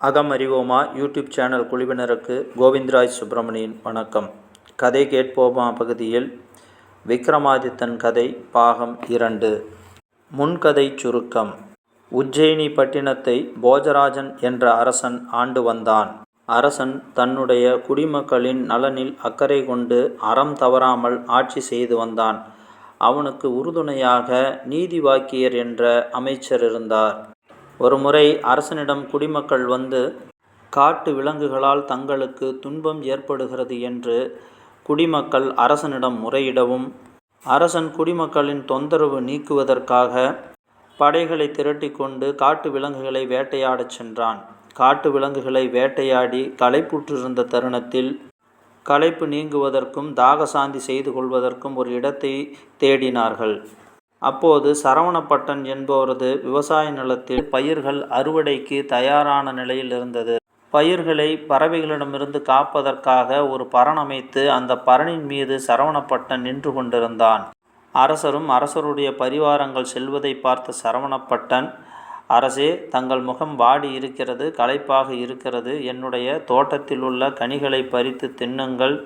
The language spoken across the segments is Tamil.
அகம் அறிவோமா? யூடியூப் சேனல் குழுவினருக்கு கோவிந்தராஜ் சுப்பிரமணியன் வணக்கம். கதை கேட்போமா பகுதியில் விக்ரமாதித்தன் கதை பாகம் இரண்டு. முன்கதை சுருக்கம். உஜ்ஜயினி பட்டினத்தை போஜராஜன் என்ற அரசன் ஆண்டு வந்தான். அரசன் தன்னுடைய குடிமக்களின் நலனில் அக்கறை கொண்டு அறம் தவறாமல் ஆட்சி செய்து வந்தான். அவனுக்கு உறுதுணையாக நீதிவாக்கியர் என்ற அமைச்சர் இருந்தார். ஒருமுறை அரசனிடம் குடிமக்கள் வந்து காட்டு விலங்குகளால் தங்களுக்கு துன்பம் ஏற்படுகிறது என்று குடிமக்கள் அரசனிடம் முறையிடவும் அரசன் குடிமக்களின் தொந்தரவு நீக்குவதற்காக படைகளை திரட்டி கொண்டு காட்டு விலங்குகளை வேட்டையாடச் சென்றான். காட்டு விலங்குகளை வேட்டையாடி களைப்புற்றிருந்த தருணத்தில் களைப்பு நீங்குவதற்கும் தாகசாந்தி செய்து கொள்வதற்கும் ஒரு இடத்தை தேடினார்கள். அப்போது சரவணப்பட்டன் என்பவரது விவசாய நிலத்தில் பயிர்கள் அறுவடைக்கு தயாரான நிலையில் இருந்தது. பயிர்களை பறவைகளிடமிருந்து காப்பதற்காக ஒரு பரண் அமைத்து அந்த பரணின் மீது சரவணப்பட்டன் நின்று கொண்டிருந்தான். அரசரும் அரசருடைய பரிவாரங்கள் செல்வதை பார்த்த சரவணப்பட்டன் அரசே தங்கள் முகம் வாடி இருக்கிறது களைப்பாக இருக்கிறது. என்னுடைய தோட்டத்தில் உள்ள கனிகளை பறித்து தின்னுங்கள்.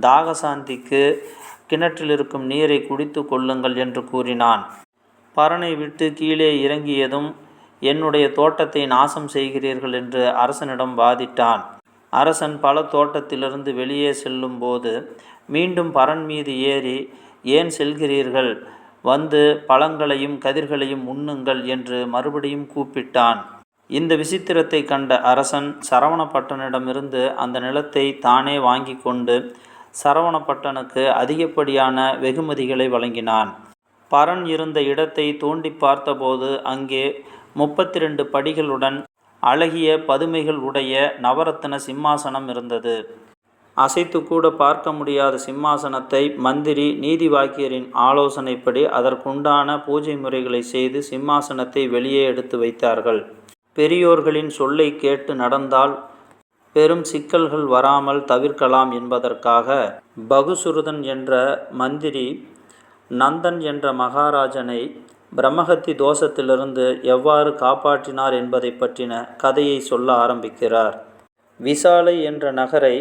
தாகசாந்திக்கு கிணற்றில் இருக்கும் நீரை குடித்து கொள்ளுங்கள் என்று கூறினான். பரனை விட்டு கீழே இறங்கியதும் என்னுடைய தோட்டத்தை நாசம் செய்கிறீர்கள் என்று அரசனிடம் வாதிட்டான். அரசன் பல தோட்டத்திலிருந்து வெளியே செல்லும்போது மீண்டும் பரன் மீது ஏறி ஏன் செல்கிறீர்கள்? வந்து பழங்களையும் கதிர்களையும் உண்ணுங்கள் என்று மறுபடியும் கூப்பிட்டான். இந்த விசித்திரத்தை கண்ட அரசன் சரவணப்பட்டனிடமிருந்து அந்த நிலத்தை தானே வாங்கி கொண்டு சரவணப்பட்டனுக்கு அதிகப்படியான வெகுமதிகளை வழங்கினான். பரன் இருந்த இடத்தை தோண்டி பார்த்தபோது அங்கே முப்பத்தி ரெண்டு படிகளுடன் அழகிய பதுமைகள் உடைய நவரத்ன சிம்மாசனம் இருந்தது. அசைத்து கூட பார்க்க முடியாத சிம்மாசனத்தை மந்திரி நீதி வாக்கியரின் ஆலோசனைப்படி அதற்குண்டான பூஜை முறைகளை செய்து சிம்மாசனத்தை வெளியே எடுத்து வைத்தார்கள். பெரியோர்களின் சொல்லை கேட்டு நடந்தால் பெரும் சிக்கல்கள் வராமல் தவிர்க்கலாம் என்பதற்காக பகுசுருதன் என்ற மந்திரி நந்தன் என்ற மகாராஜனை பிரம்மஹத்தி தோஷத்திலிருந்து எவ்வாறு காப்பாற்றினார் என்பதை பற்றின கதையை சொல்ல ஆரம்பிக்கிறார். விசாலை என்ற நகரை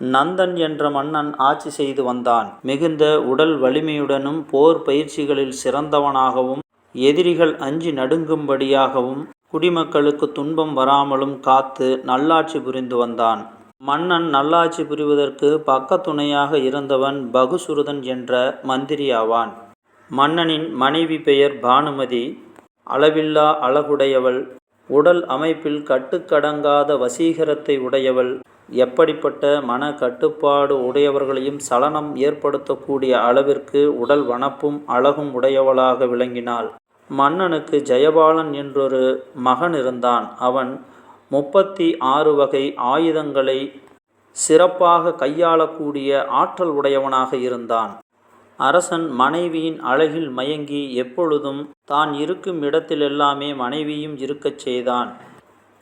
நந்தன் என்ற மன்னன் ஆட்சி செய்து வந்தான். மிகுந்த உடல் வலிமையுடனும் போர் பயிற்சிகளில் சிறந்தவனாகவும் எதிரிகள் அஞ்சி நடுங்கும்படியாகவும் குடிமக்களுக்கு துன்பம் வராமலும் காத்து நல்லாட்சி புரிந்து வந்தான். மன்னன் நல்லாட்சி புரிவதற்கு பக்கத்துணையாக இருந்தவன் பகுசுருதன் என்ற மந்திரி ஆவான் மன்னனின் மனைவி பெயர் பானுமதி. அளவில்லா அழகுடையவள். உடல் அமைப்பில் கட்டுக்கடங்காத வசீகரத்தை உடையவள். எப்படிப்பட்ட மன கட்டுப்பாடு உடையவர்களையும் சலனம் ஏற்படுத்தக்கூடிய அளவிற்கு உடல் வனப்பும் அழகும் உடையவளாக விளங்கினாள். மன்னனுக்கு ஜெயபாலன் என்றொரு மகன் இருந்தான். அவன் முப்பத்தி ஆறு வகை ஆயுதங்களை சிறப்பாக கையாளக்கூடிய ஆற்றல் உடையவனாக இருந்தான். அரசன் மனைவியின் அழகில் மயங்கி எப்பொழுதும் தான் இருக்கும் இடத்திலெல்லாமே மனைவியும் இருக்கச் செய்தான்.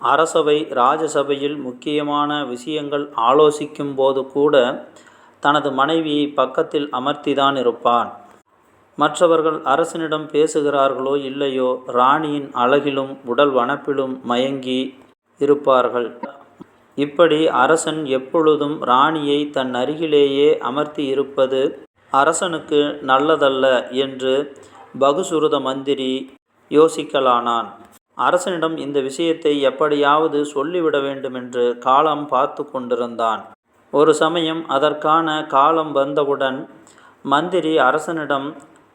அரசவை ராஜசபையில் முக்கியமான விஷயங்கள் ஆலோசிக்கும் போது கூட தனது மனைவியை பக்கத்தில் அமர்த்திதான் இருப்பான். மற்றவர்கள் அரசனிடம் பேசுகிறார்களோ இல்லையோ ராணியின் அழகிலும் உடல் வனப்பிலும் மயங்கி இருப்பார்கள். இப்படி அரசன் எப்பொழுதும் ராணியை தன் அருகிலேயே அமர்த்தி இருப்பது அரசனுக்கு நல்லதல்ல என்று பகுசுருத மந்திரி யோசிக்கலானான். அரசனிடம் இந்த விஷயத்தை எப்படியாவது சொல்லிவிட வேண்டுமென்று காலம் பார்த்து கொண்டிருந்தான். ஒரு சமயம் அதற்கான காலம் வந்தவுடன் மந்திரி அரசனிடம்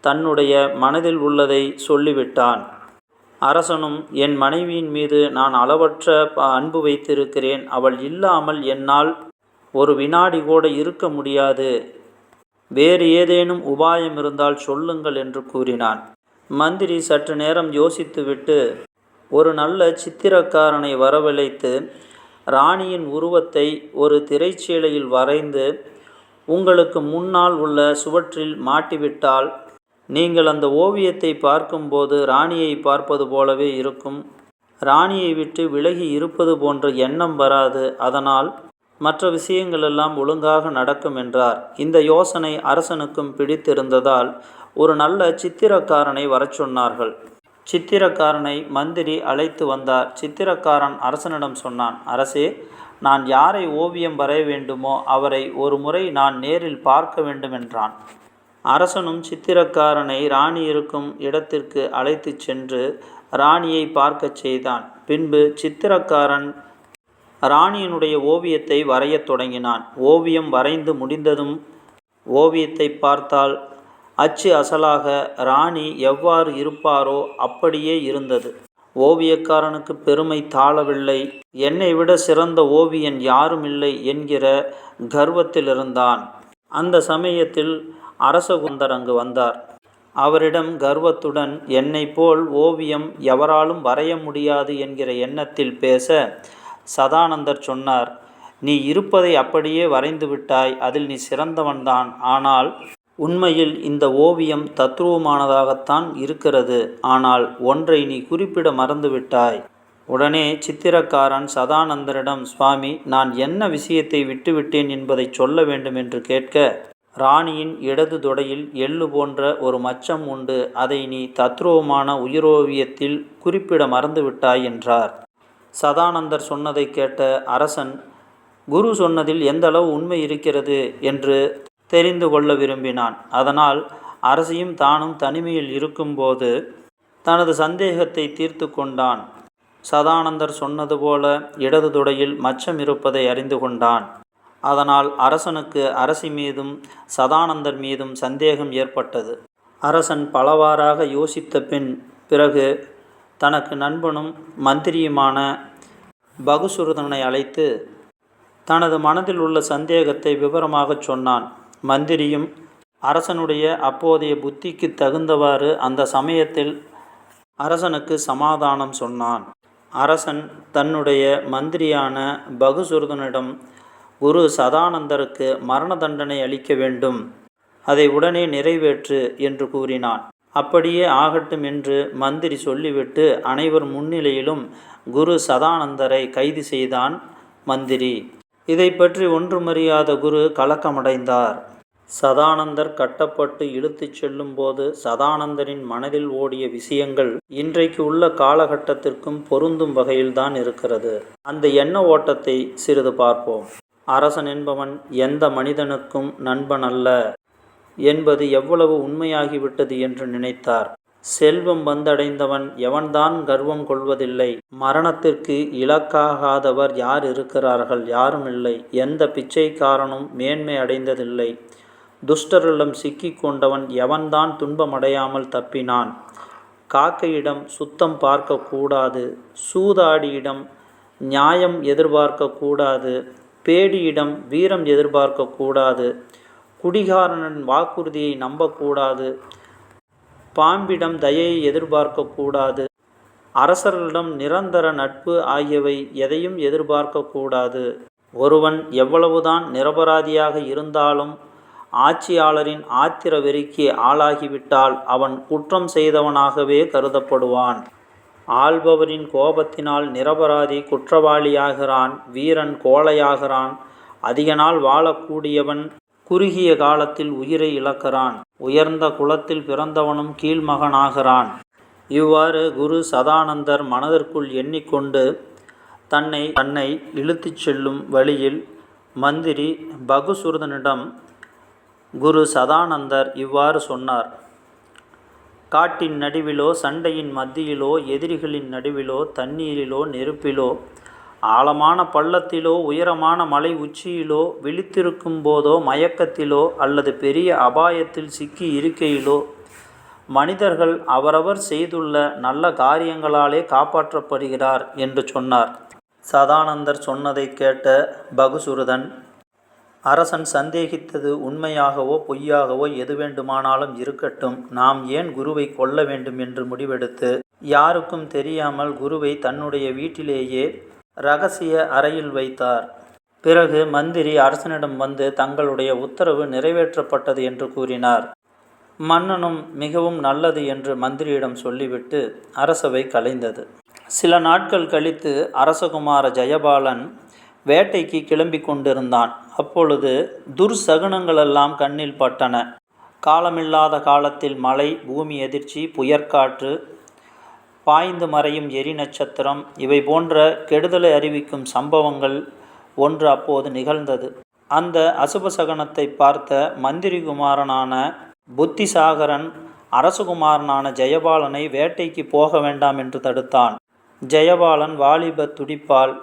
தன்னுடைய மனதில் உள்ளதை சொல்லிவிட்டான். அரசனும் என் மனைவியின் மீது நான் அளவற்ற அன்பு வைத்திருக்கிறேன். அவள் இல்லாமல் என்னால் ஒரு வினாடி கூட இருக்க முடியாது. வேறு ஏதேனும் உபாயம் இருந்தால் சொல்லுங்கள் என்று கூறினான். மந்திரி சற்று நேரம் யோசித்துவிட்டு ஒரு நல்ல சித்திரக்காரனை வரவழைத்து ராணியின் உருவத்தை ஒரு திரைச்சீலையில் வரைந்து உங்களுக்கு முன்னால் உள்ள சுவற்றில் மாட்டிவிட்டால் நீங்கள் அந்த ஓவியத்தை பார்க்கும்போது ராணியை பார்ப்பது போலவே இருக்கும். ராணியை விட்டு விலகி இருப்பது போன்ற எண்ணம் வராது. அதனால் மற்ற விஷயங்களெல்லாம் ஒழுங்காக நடக்கும் என்றார். இந்த யோசனை அரசனுக்கும் பிடித்திருந்ததால் ஒரு நல்ல சித்திரக்காரனை வரச் சொன்னார்கள். சித்திரக்காரனை மந்திரி அழைத்து வந்தார். சித்திரக்காரன் அரசனிடம் சொன்னான் அரசே நான் யாரை ஓவியம் வரைய வேண்டுமோ அவரை ஒரு முறை நான் நேரில் பார்க்க வேண்டுமென்றான் அரசனும் சித்திரக்காரனை ராணி இருக்கும் இடத்திற்கு அழைத்துச் சென்று ராணியை பார்க்கச் செய்தான். பின்பு சித்திரக்காரன் ராணியினுடைய ஓவியத்தை வரையத் தொடங்கினான். ஓவியம் வரைந்து முடிந்ததும் ஓவியத்தை பார்த்தால் அச்சு அசலாக ராணி எவ்வாறு இருப்பாரோ அப்படியே இருந்தது. ஓவியக்காரனுக்கு பெருமை தாழவில்லை. என்னை விட சிறந்த ஓவியன் யாரும் இல்லை என்கிற கர்வத்தில் இருந்தான் அந்த சமயத்தில் அரசகுந்தர் அங்கு வந்தார். அவரிடம் கர்வத்துடன் என்னை போல் ஓவியம் எவராலும் வரைய முடியாது என்கிற எண்ணத்தில் பேச சதானந்தர் சொன்னார் நீ இருப்பதை அப்படியே வரைந்து விட்டாய் அதில் நீ சிறந்தவன்தான் ஆனால் உண்மையில் இந்த ஓவியம் தத்துருவமானதாகத்தான் இருக்கிறது. ஆனால் ஒன்றை நீ குறிப்பிட மறந்துவிட்டாய் உடனே சித்திரக்காரன் சதானந்தரிடம் சுவாமி நான் என்ன விஷயத்தை விட்டுவிட்டேன் என்பதை சொல்ல வேண்டும் என்று கேட்க ராணியின் இடது தொடையில் எள்ளு போன்ற ஒரு மச்சம் உண்டு. அதை நீ தத்ரூபமான உயிரோவியத்தில் குறிப்பிட மறந்துவிட்டாய் என்றார். சதானந்தர் சொன்னதை கேட்ட அரசன் குரு சொன்னதில் எந்த அளவு உண்மை இருக்கிறது என்று தெரிந்து கொள்ள விரும்பினான். அதனால் அரசியும் தானும் தனிமையில் இருக்கும்போது தனது சந்தேகத்தை தீர்த்து கொண்டான். சதானந்தர் சொன்னது போல இடது துடையில் மச்சம் இருப்பதை அறிந்து கொண்டான். அதனால் அரசனுக்கு அரசி மீதும் சதானந்தர் மீதும் சந்தேகம் ஏற்பட்டது. அரசன் பலவாறாக யோசித்த பின் பிறகு தனக்கு நண்பனும் மந்திரியுமான பகுசுருதனை அழைத்து தனது மனதில் உள்ள சந்தேகத்தை விவரமாகச் சொன்னான். மந்திரியும் அரசனுடைய அப்போதைய புத்திக்கு தகுந்தவாறு அந்த சமயத்தில் அரசனுக்கு சமாதானம் சொன்னான். அரசன் தன்னுடைய மந்திரியான பகுசுருதனிடம் குரு சதானந்தருக்கு மரண தண்டனை அளிக்க வேண்டும். அதை உடனே நிறைவேற்று என்று கூறினான். அப்படியே ஆகட்டும் என்று மந்திரி சொல்லிவிட்டு அனைவர் முன்னிலையிலும் குரு சதானந்தரை கைது செய்தான் மந்திரி. இதை பற்றி ஒன்றுமறியாத குரு கலக்கமடைந்தார். சதானந்தர் கட்டப்பட்டு இழுத்துச் செல்லும்போது சதானந்தரின் மனதில் ஓடிய விஷயங்கள் இன்றைக்கு உள்ள காலகட்டத்திற்கும் பொருந்தும் வகையில்தான் இருக்கிறது. அந்த எண்ண ஓட்டத்தை சிறிது பார்ப்போம். அரசன் என்பவன் எந்த மனிதனுக்கும் நண்பன் அல்ல என்பது எவ்வளவு உண்மையாகிவிட்டது என்று நினைத்தார். செல்வம் வந்தடைந்தவன் எவன்தான் கர்வம் கொள்வதில்லை. மரணத்திற்கு இலக்காகாதவர் யார் இருக்கிறார்கள்? யாரும் இல்லை. எந்த பிச்சைக்காரனும் மேன்மை அடைந்ததில்லை. துஷ்டரிடம் சிக்கி கொண்டவன் எவன்தான் துன்பமடையாமல் தப்பினான்? காக்கையிடம் சுத்தம் பார்க்கக்கூடாது. சூதாடியிடம் நியாயம் எதிர்பார்க்கக்கூடாது. பேடியிடம் வீரம் எதிர்பார்க்கக்கூடாது. குடிகாரனின் வாக்குறுதியை நம்பக்கூடாது. பாம்பிடம் தயையை எதிர்பார்க்கக்கூடாது. அரசர்களிடம் நிரந்தர நட்பு ஆகியவை எதையும் எதிர்பார்க்கக்கூடாது. ஒருவன் எவ்வளவுதான் நிரபராதியாக இருந்தாலும் ஆட்சியாளரின் ஆத்திர வெறிக்கு ஆளாகிவிட்டால் அவன் குற்றம் செய்தவனாகவே கருதப்படுவான். ஆள்பவரின் கோபத்தினால் நிரபராதி குற்றவாளியாகிறான் வீரன் கோழையாகிறான் அதிக நாள் வாழக்கூடியவன் குறுகிய காலத்தில் உயிரை இழக்கிறான் உயர்ந்த குலத்தில் பிறந்தவனும் கீழ்மகனாகிறான். இவ்வாறு குரு சதானந்தர் மனதிற்குள் எண்ணிக்கொண்டு தன்னை தன்னை இழுத்துச் செல்லும் வழியில் மந்திரி பகுசுரதனிடம் குரு சதானந்தர் இவ்வாறு சொன்னார். காட்டின் நடுவிலோ சண்டையின் மத்தியிலோ எதிரிகளின் நடுவிலோ தண்ணீரிலோ நெருப்பிலோ ஆழமான பள்ளத்திலோ உயரமான மலை உச்சியிலோ விழித்திருக்கும் போதோ மயக்கத்திலோ அல்லது பெரிய அபாயத்தில் சிக்கி இருக்கையிலோ மனிதர்கள் அவரவர் செய்துள்ள நல்ல காரியங்களாலே காப்பாற்றப்படுகிறார் என்று சொன்னார். சதானந்தர் சொன்னதை கேட்ட பகுசுருதன் அரசன் சந்தேகித்தது உண்மையாகவோ பொய்யாகவோ எது வேண்டுமானாலும் இருக்கட்டும். நாம் ஏன் குருவை கொல்ல வேண்டும் என்று முடிவெடுத்து யாருக்கும் தெரியாமல் குருவை தன்னுடைய வீட்டிலேயே ரகசிய அறையில் வைத்தார். பிறகு மந்திரி அரசனிடம் வந்து தங்களுடைய உத்தரவு நிறைவேற்றப்பட்டது என்று கூறினார். மன்னனும் மிகவும் நல்லது என்று மந்திரியிடம் சொல்லிவிட்டு அரசவை கலைந்தது. சில நாட்கள் கழித்து அரசகுமார ஜெயபாலன் வேட்டைக்கு கிளம்பி கொண்டிருந்தான். அப்பொழுது துர்சகுனங்களெல்லாம் கண்ணில் பட்டன. காலமில்லாத காலத்தில் மழை பூமி எதிர்ச்சி புயற்காற்று பாய்ந்து மறையும் எரி நட்சத்திரம் இவை போன்ற கெடுதலை அறிவிக்கும் சம்பவங்கள் ஒன்று அப்போது நிகழ்ந்தது. அந்த அசுபசகனத்தை பார்த்த மந்திரிகுமாரனான புத்திசாகரன் அரசகுமாரனான ஜெயபாலனை வேட்டைக்கு போக வேண்டாம் என்று தடுத்தான். ஜெயபாலன் வாலிப துடிப்பால்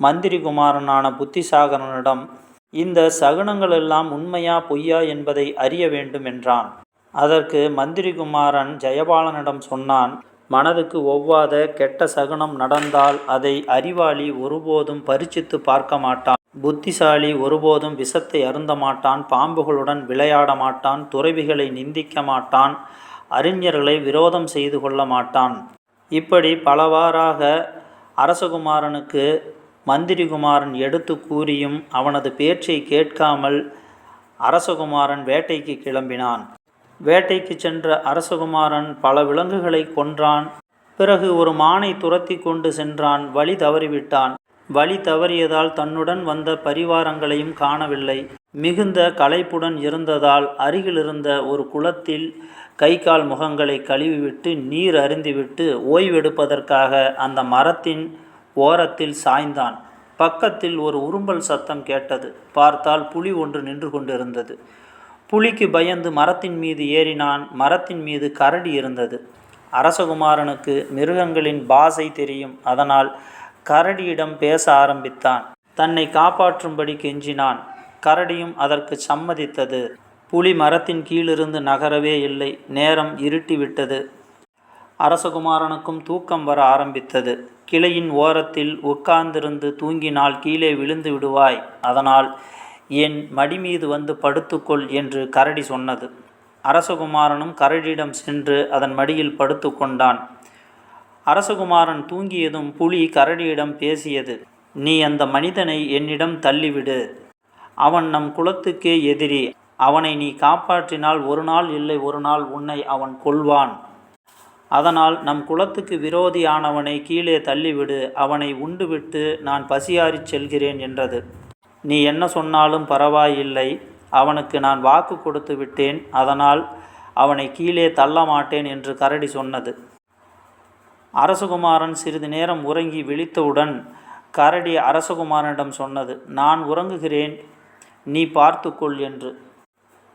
மந்திரிகுமாரனான புத்திசாகரனிடம் இந்த சகுனங்கள் எல்லாம் உண்மையா பொய்யா என்பதை அறிய வேண்டும் என்றான். அதற்கு மந்திரிகுமாரன் ஜெயபாலனிடம் சொன்னான் மனதுக்கு ஒவ்வாத கெட்ட சகுனம் நடந்தால் அதை அறிவாளி ஒருபோதும் பரிச்சித்து பார்க்க மாட்டான். புத்திசாலி ஒருபோதும் விஷத்தை அருந்த மாட்டான். பாம்புகளுடன் விளையாட மாட்டான். துறவிகளை நிந்திக்க மாட்டான். அறிஞர்களை விரோதம் செய்து கொள்ள மாட்டான். இப்படி பலவாறாக அரசகுமாரனுக்கு மந்திரிகுமாரன் எடுத்து கூறியும் அவனது பேச்சை கேட்காமல் அரசகுமாரன் வேட்டைக்கு கிளம்பினான். வேட்டைக்கு சென்ற அரசகுமாரன் பல விலங்குகளை கொன்றான். பிறகு ஒரு மானை துரத்தி கொண்டு சென்றான். வழி தவறிவிட்டான். வழி தவறியதால் தன்னுடன் வந்த பரிவாரங்களையும் காணவில்லை. மிகுந்த களைப்புடன் இருந்ததால் அருகிலிருந்த ஒரு குளத்தில் கை கால் முகங்களை கழுவிவிட்டு நீர் அருந்திவிட்டு ஓய்வெடுப்பதற்காக அந்த மரத்தின் ஓரத்தில் சாய்ந்தான். பக்கத்தில் ஒரு உரும்பல் சத்தம் கேட்டது. பார்த்தால் புலி ஒன்று நின்று கொண்டிருந்தது. புலிக்கு பயந்து மரத்தின் மீது ஏறினான். மரத்தின் மீது கரடி இருந்தது. அரசகுமாரனுக்கு மிருகங்களின் பாசை தெரியும். அதனால் கரடியிடம் பேச ஆரம்பித்தான். தன்னை காப்பாற்றும்படி கெஞ்சினான். கரடியும் அதற்கு சம்மதித்தது. புலி மரத்தின் கீழிருந்து நகரவே இல்லை. நேரம் இருட்டிவிட்டது. அரசகுமாரனுக்கும் தூக்கம் வர ஆரம்பித்தது. கிளையின் ஓரத்தில் உட்கார்ந்திருந்து தூங்கினால் கீழே விழுந்து விடுவாய். அதனால் என் மடி மீது வந்து படுத்துக்கொள் என்று கரடி சொன்னது. அரசகுமாரனும் கரடியிடம் சென்று அதன் மடியில் படுத்து கொண்டான் அரசகுமாரன் தூங்கியதும் புலி கரடியிடம் பேசியது நீ அந்த மனிதனை என்னிடம் தள்ளிவிடு. அவன் நம் குலத்துக்கே எதிரி. அவனை நீ காப்பாற்றினால் ஒரு நாள் இல்லை ஒரு நாள் உன்னை அவன் கொல்வான். அதனால் நம் குலத்துக்கு விரோதியானவனை கீழே தள்ளிவிடு அவனை உண்டுவிட்டு நான் பசியாறிச் செல்கிறேன் என்றது. நீ என்ன சொன்னாலும் பரவாயில்லை அவனுக்கு நான் வாக்கு கொடுத்து விட்டேன் அதனால் அவனை கீழே தள்ள மாட்டேன் என்று கரடி சொன்னது. அரசகுமாரன் சிறிது நேரம் உறங்கி விழித்தவுடன் கரடி அரசகுமாரனிடம் சொன்னது நான் உறங்குகிறேன் நீ பார்த்துக்கொள் என்று.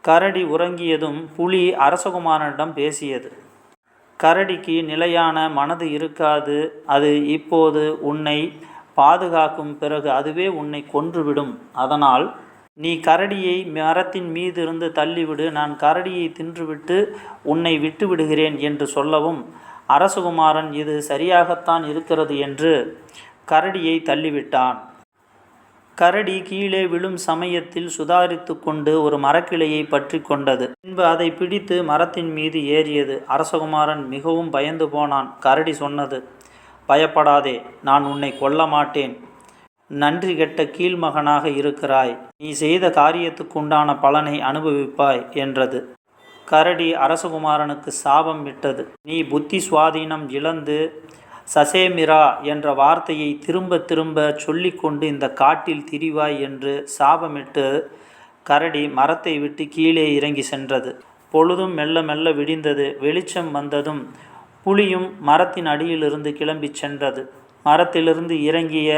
கரடி உறங்கியதும் புலி அரசகுமாரனிடம் பேசியது கரடிக்கு நிலையான மனது இருக்காது அது இப்போது உன்னை பாதுகாக்கும் பிறகு அதுவே உன்னை கொன்றுவிடும். அதனால் நீ கரடியை மரத்தின் மீது இருந்து தள்ளிவிடு நான் கரடியை தின்றுவிட்டு உன்னை விட்டு விடுகிறேன் என்று சொல்லவும் அரசகுமாரன் இது சரியாகத்தான் இருக்கிறது என்று கரடியை தள்ளிவிட்டான். கரடி கீழே விழும் சமயத்தில் சுதாரித்து கொண்டு ஒரு மரக்கிளையை பற்றி கொண்டது. பின்பு அதை பிடித்து மரத்தின் மீது ஏறியது. அரசகுமாரன் மிகவும் பயந்து போனான். கரடி சொன்னது பயப்படாதே நான் உன்னை கொல்ல மாட்டேன். நன்றி கெட்ட கீழ்மகனாக இருக்கிறாய். நீ செய்த காரியத்துக்குண்டான பலனை அனுபவிப்பாய் என்றது. கரடி அரசகுமாரனுக்கு சாபம் விட்டது. நீ புத்தி சுவாதீனம் இழந்து சசேமிரா என்ற வார்த்தையை திரும்ப திரும்ப சொல்லிக்கொண்டு இந்த காட்டில் திரிவாய் என்று சாபமிட்டு கரடி மரத்தை விட்டு கீழே இறங்கி சென்றது. பொழுதும் மெல்ல மெல்ல விடிந்தது. வெளிச்சம் வந்ததும் புலியும் மரத்தின் அடியிலிருந்து கிளம்பி சென்றது. மரத்திலிருந்து இறங்கிய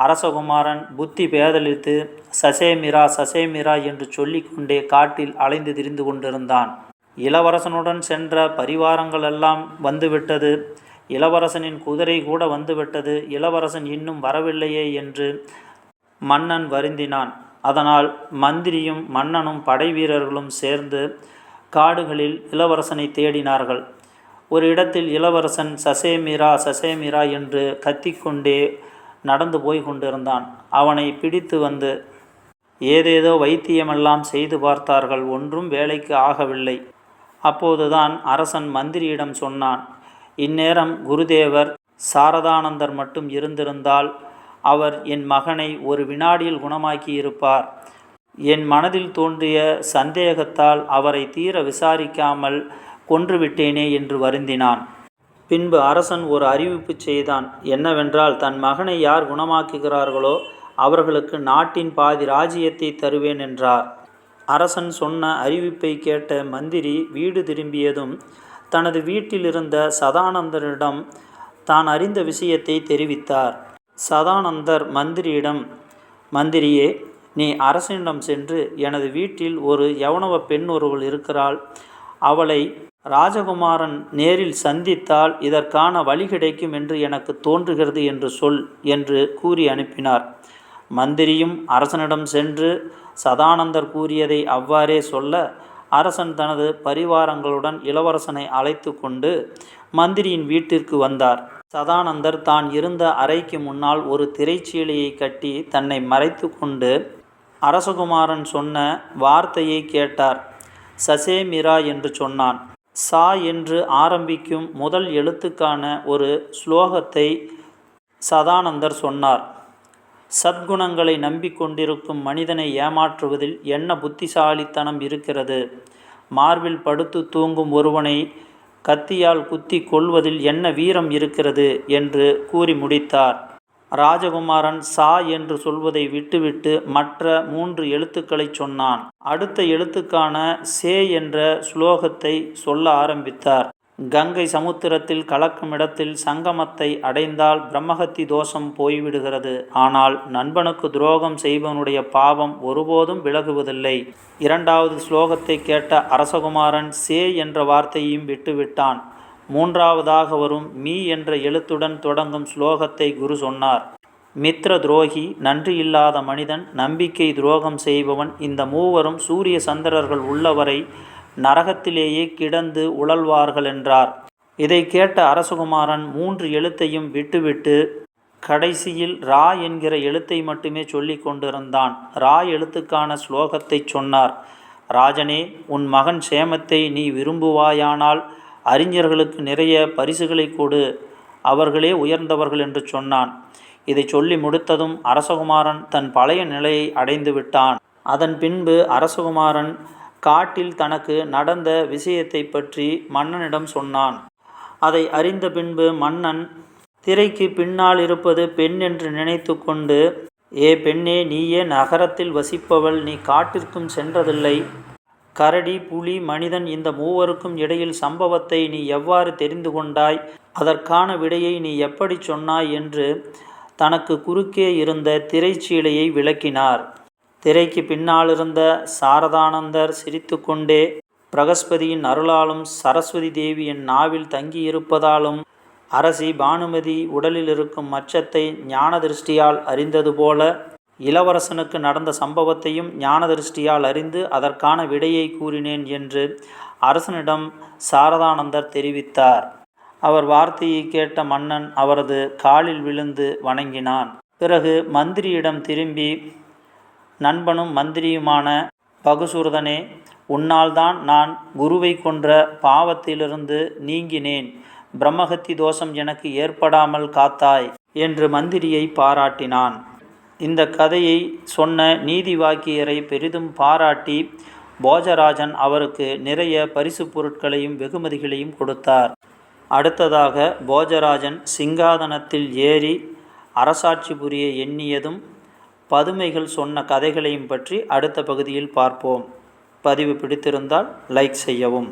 அரசகுமாரன் புத்தி பேதலித்து சசேமிரா சசேமிரா என்று சொல்லிக்கொண்டே காட்டில் அலைந்து திரிந்து கொண்டிருந்தான். இளவரசனுடன் சென்ற பரிவாரங்கள் எல்லாம் வந்துவிட்டது. இளவரசனின் குதிரை கூட வந்துவிட்டது. இளவரசன் இன்னும் வரவில்லையே என்று மன்னன் வருந்தினான். அதனால் மந்திரியும் மன்னனும் படை வீரர்களும் சேர்ந்து காடுகளில் இளவரசனை தேடினார்கள். ஒரு இடத்தில் இளவரசன் சசேமிரா சசேமிரா என்று கத்திக்கொண்டே நடந்து போய் கொண்டிருந்தான். அவனை பிடித்து வந்து ஏதேதோ வைத்தியமெல்லாம் செய்து பார்த்தார்கள். ஒன்றும் வேலைக்கு ஆகவில்லை. அப்போதுதான் அரசன் மந்திரியிடம் சொன்னான். இந்நேரம் குருதேவர் சாரதானந்தர் மட்டும் இருந்திருந்தால் அவர் என் மகனை ஒரு வினாடியில் குணமாக்கி இருப்பார் என் மனதில் தோன்றிய சந்தேகத்தால் அவரை தீர விசாரிக்காமல் கொன்றுவிட்டேனே என்று வருந்தினான். பின்பு அரசன் ஒரு அறிவிப்பு செய்தான். என்னவென்றால் தன் மகனை யார் குணமாக்குகிறார்களோ அவர்களுக்கு நாட்டின் பாதி ராஜ்யத்தை தருவேன் என்றார். அரசன் சொன்ன அறிவிப்பை கேட்ட மந்திரி வீடு திரும்பியதும் தனது வீட்டிலிருந்த சதானந்தரிடம் தான் அறிந்த விஷயத்தை தெரிவித்தார். சதானந்தர் மந்திரியிடம் மந்திரியே நீ அரசனிடம் சென்று எனது வீட்டில் ஒரு யவனவ பெண் ஒருவள் இருக்கிறாள். அவளை ராஜகுமாரன் நேரில் சந்தித்தால் இதற்கான வழி கிடைக்கும் என்று எனக்கு தோன்றுகிறது என்று சொல் என்று கூறி அனுப்பினார். மந்திரியும் அரசனிடம் சென்று சதானந்தர் கூறியதை அவ்வாறே சொல்ல அரசன் தனது பரிவாரங்களுடன் இளவரசனை அழைத்து கொண்டு மந்திரியின் வீட்டிற்கு வந்தார். சதானந்தர் தான் இருந்த அறைக்கு முன்னால் ஒரு திரைச்சீலையை கட்டி தன்னை மறைத்து கொண்டு அரசகுமாரன் சொன்ன வார்த்தையை கேட்டார். சசேமிரா என்று சொன்னான். சா என்று ஆரம்பிக்கும் முதல் எழுத்துக்கான ஒரு ஸ்லோகத்தை சதானந்தர் சொன்னார். சத்குணங்களை நம்பிக்கொண்டிருக்கும் மனிதனை ஏமாற்றுவதில் என்ன புத்திசாலித்தனம் இருக்கிறது? மார்பில் படுத்து தூங்கும் ஒருவனை கத்தியால் குத்தி கொள்வதில் என்ன வீரம் இருக்கிறது? என்று கூறி முடித்தார். ராஜகுமாரன் சா என்று சொல்வதை விட்டுவிட்டு மற்ற மூன்று எழுத்துக்களை சொன்னான். அடுத்த எழுத்துக்கான சே என்ற ஸ்லோகத்தை சொல்ல ஆரம்பித்தார். கங்கை சமுத்திரத்தில் கலக்கும் இடத்தில் சங்கமத்தை அடைந்தால் பிரம்மஹத்தி தோஷம் போய்விடுகிறது. ஆனால் நண்பனுக்கு துரோகம் செய்பவனுடைய பாவம் ஒருபோதும் விலகுவதில்லை. இரண்டாவது ஸ்லோகத்தை கேட்ட அரசகுமாரன் சே என்ற வார்த்தையையும் விட்டுவிட்டான். மூன்றாவதாக வரும் மீ என்ற எழுத்துடன் தொடங்கும் ஸ்லோகத்தை குரு சொன்னார். மித்ர துரோகி நன்றி இல்லாத மனிதன் நம்பிக்கை துரோகம் செய்பவன் இந்த மூவரும் சூரிய சந்திரர்கள் உள்ளவரை நரகத்திலேயே கிடந்து உழல்வார்கள் என்றார் இதை கேட்ட அரசகுமாரன் மூன்று எழுத்தையும் விட்டுவிட்டு கடைசியில் ரா என்கிற எழுத்தை மட்டுமே சொல்லி கொண்டிருந்தான். ரா எழுத்துக்கான ஸ்லோகத்தை சொன்னார் ராஜனே உன் மகன் சேமத்தை நீ விரும்புவாயானால் அறிஞர்களுக்கு நிறைய பரிசுகளை கொடு. அவர்களே உயர்ந்தவர்கள் என்று சொன்னான். இதை சொல்லி முடித்ததும் அரசகுமாரன் தன் பழைய நிலையை அடைந்து விட்டான் அதன் பின்பு அரசகுமாரன் காட்டில் தனக்கு நடந்த விஷயத்தை பற்றி மன்னனிடம் சொன்னான். அதை அறிந்த பின்பு மன்னன் திரைக்கு பின்னால் இருப்பது பெண் என்று நினைத்து கொண்டு ஏ பெண்ணே நீயே நகரத்தில் வசிப்பவள் நீ காட்டிற்கும் சென்றதில்லை. கரடி புலி மனிதன் இந்த மூவருக்கும் இடையில் சம்பவத்தை நீ எவ்வாறு தெரிந்து கொண்டாய்? அதற்கான விடையை நீ எப்படி சொன்னாய்? என்று தனக்கு குறுக்கே இருந்த திரைச்சீலையை விளக்கினார். திரைக்கு பின்னாலிருந்த சாரதானந்தர் சிரித்து கொண்டே பிரகஸ்பதியின் அருளாலும் சரஸ்வதி தேவியின் நாவில் தங்கியிருப்பதாலும் அரசி பானுமதி உடலில் இருக்கும் மச்சத்தை ஞான திருஷ்டியால் அறிந்தது போல இளவரசனுக்கு நடந்த சம்பவத்தையும் ஞான திருஷ்டியால் அறிந்து அதற்கான விடையை கூறினேன் என்று அரசனிடம் சாரதானந்தர் தெரிவித்தார். அவர் வார்த்தையை கேட்ட மன்னன் அவரது காலில் விழுந்து வணங்கினான். பிறகு மந்திரியிடம் திரும்பி நண்பனும் மந்திரியுமான பகுசூரதனே உன்னால்தான் நான் குருவை கொன்ற பாவத்திலிருந்து நீங்கினேன். பிரம்மஹத்தி தோஷம் எனக்கு ஏற்படாமல் காத்தாய் என்று மந்திரியை பாராட்டினான். இந்த கதையை சொன்ன நீதி வாக்கியரை பெரிதும் பாராட்டி போஜராஜன் அவருக்கு நிறைய பரிசு பொருட்களையும் வெகுமதிகளையும் கொடுத்தார். அடுத்ததாக போஜராஜன் சிங்காதனத்தில் ஏறி அரசாட்சி புரிய எண்ணியதும் பதுமைகள் சொன்ன கதைகளையும் பற்றி அடுத்த பகுதியில் பார்ப்போம். பதிவு பிடித்திருந்தால் லைக் செய்யவும்.